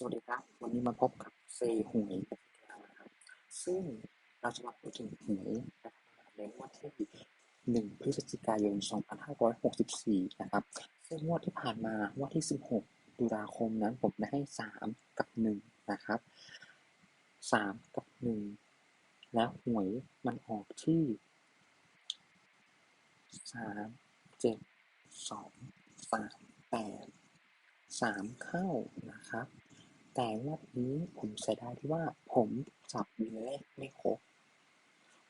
สวัสดีครับ วันนี้มาพบกับเซหวยนะครับซึ่งเราจะมาพูดถึงหวยนะครับในงวดที่1พฤศจิกายน 2564 นะครับ ซึ่งงวดที่ผ่านมางวดที่ 16 ตุลาคมนั้นผมได้ให้ 3 กับ 1 นะครับ 3 กับ 1 แล้วหวยมันออกที่ 3 7 2 3 8 3 เข้านะครับ แต่งวดนี้ผมเสียดายที่ว่าผมจับวินเลขไม่ครบ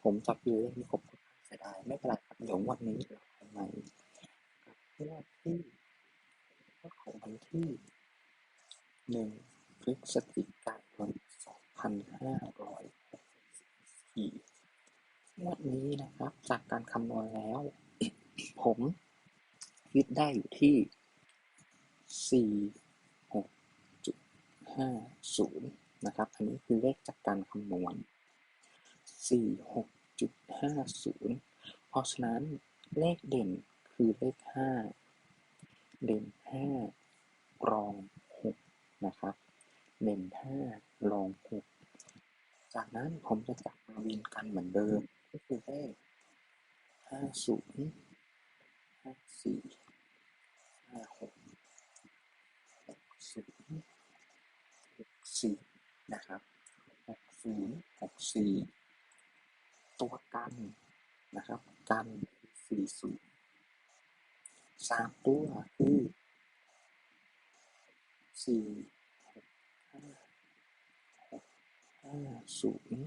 ผมจับวินเลขไม่ครบเสียดายไม่เป็นไรครับเดี๋ยววันนี้เราทำใหม่กับงวดที่ของวันที่หนึ่งพฤศจิกายนสองพันห้าร้อยสี่งวดนี้นะครับ จากการคำนวณแล้ว ผมคิดได้อยู่ที่สี่ 4.50 นะครับ อันนี้คือเลขจากการคำนวณ 46.50 เพราะฉะนั้นเลขเด่นคือเลข 5 เด่น 5 รอง 6 นะครับ เด่น 5 รอง 6 จากนั้นผมจะจับมาวินกันเหมือนเดิม ก็คือเลข 50 54 56 60 นะครับหกศูนย์หกสี่ตัวกันนะครับ กันสี่ศูนย์สามตัวคือสี่หกห้าหกห้าศูนย์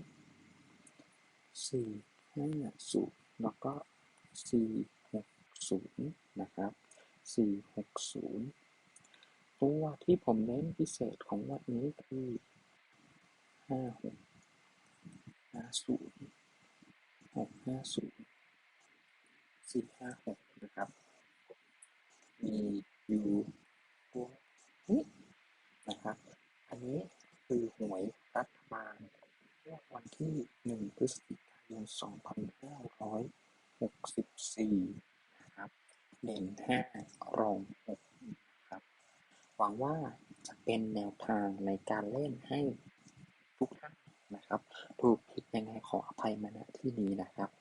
สี่ห้าศูนย์แล้วก็สี่หกศูนย์นะครับสี่หกศูนย์ตัวที่ผมเน้นพิเศษของวันนี้คือ ห้าหกห้าศูนย์หกห้าศูนย์สี่ห้าหกนะครับ มีอยู่ตัวนี้นะครับ อันนี้คือหวยรัฐบาลวันที่หนึ่งพฤศจิกายนสองพันห้าร้อยหกสิบสี่นะครับ เด่นห้ารองหกครับ หวังว่าจะเป็นแนวทางในการเล่นให้ทุกท่านนะครับ ถูกผิดยังไงขออ ภัยมาณที่นี้นะครับขอบคุณครับ